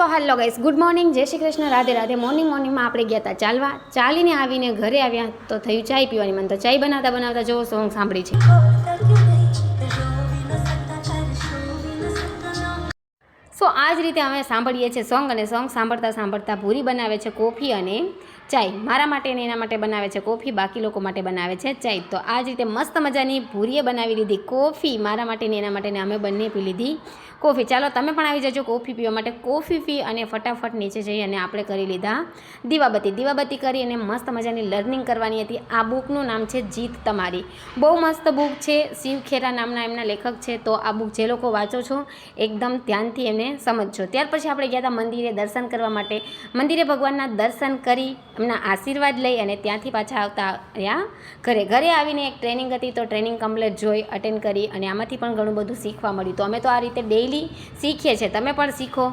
So hello guys good morning જય Shri Krishna, Radhe Radhe. Morning મોર્નિંગમાં આપણે ગયા હતા ચાલવા. ચાલીને આવીને ઘરે આવ્યા તો થયું ચાય પીવાની. મન તો ચાય બનાવતા બનાવતા જો સોંગ સાંભળી છે. સો આ જ રીતે અમે સાંભળીએ છીએ સોંગ અને સોંગ સાંભળતા સાંભળતા ભૂરી બનાવે છે કોફી અને ચાય. મારા માટે ને એના માટે બનાવે છે કોફી, બાકી લોકો માટે બનાવે છે ચાય. તો આ જ રીતે મસ્ત મજાની ભૂરીએ બનાવી લીધી કોફી. મારા માટે ને એના માટે અમે બંને પી લીધી કોફી. ચાલો, તમે પણ આવી જજો કોફી પીવા માટે. કોફી પી અને ફટાફટ નીચે જઈ અને આપણે કરી લીધા દીવાબત્તી. દીવાબત્તી કરી અને મસ્ત મજાની લર્નિંગ કરવાની હતી. આ બુકનું નામ છે જીત તમારી. બહુ મસ્ત બુક છે. શિવ ખેરા નામના એમના લેખક છે. તો આ બુક જે લોકો વાંચો છો, એકદમ ધ્યાનથી એમને સમજજો. ત્યાર પછી આપણે ગયા હતા મંદિરે દર્શન કરવા માટે. મંદિરે ભગવાનના દર્શન કરી, એમના આશીર્વાદ લઈ અને ત્યાંથી પાછા આવતા રહ્યા ઘરે. ઘરે આવીને એક ટ્રેનિંગ હતી તો ટ્રેનિંગ કમ્પ્લીટ જોઈ, અટેન્ડ કરી અને આમાંથી પણ ઘણું બધું શીખવા મળ્યું. તો અમે તો આ રીતે ડેઈલી શીખીએ છીએ. તમે પણ શીખો.